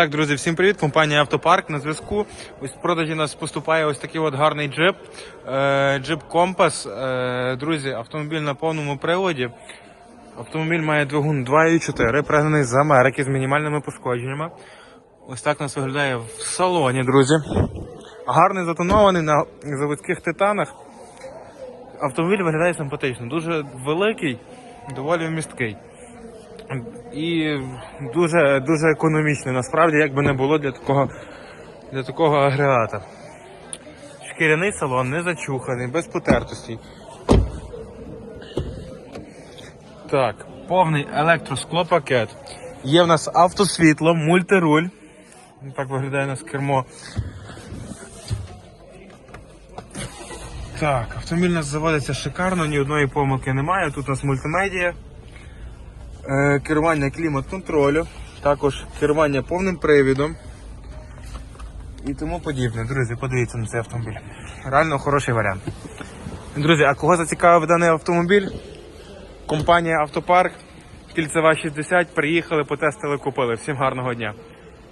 Так, друзі, всім привіт. Компанія Автопарк на зв'язку. Ось в продажі нас поступає ось такий от гарний джип. Е, джип Компас. Е, друзі, автомобіль на повному приводі. Автомобіль має двигун 2.4, пригнаний з Америки з мінімальними пошкодженнями. Ось так нас виглядає в салоні, друзі. Гарний затонований на заводських титанах. Автомобіль виглядає симпатично, дуже великий, доволі вмісткий. І дуже, дуже економічний, насправді, як би не було для такого, для такого агрегата. Шкіряний салон, не зачуханий, без потертостей. Так, повний електросклопакет. Є в нас автосвітло, мультируль. Так виглядає у нас кермо. Так, автомобіль у нас заводиться шикарно, ні одної помилки немає. Тут у нас мультимедія, керування клімат-контролю, також керування повним привідом і тому подібне. Друзі, подивіться на цей автомобіль. Реально хороший варіант. Друзі, а кого зацікавив даний автомобіль? Компанія Автопарк, кільцева 60, приїхали, потестили, купили. Всім гарного дня.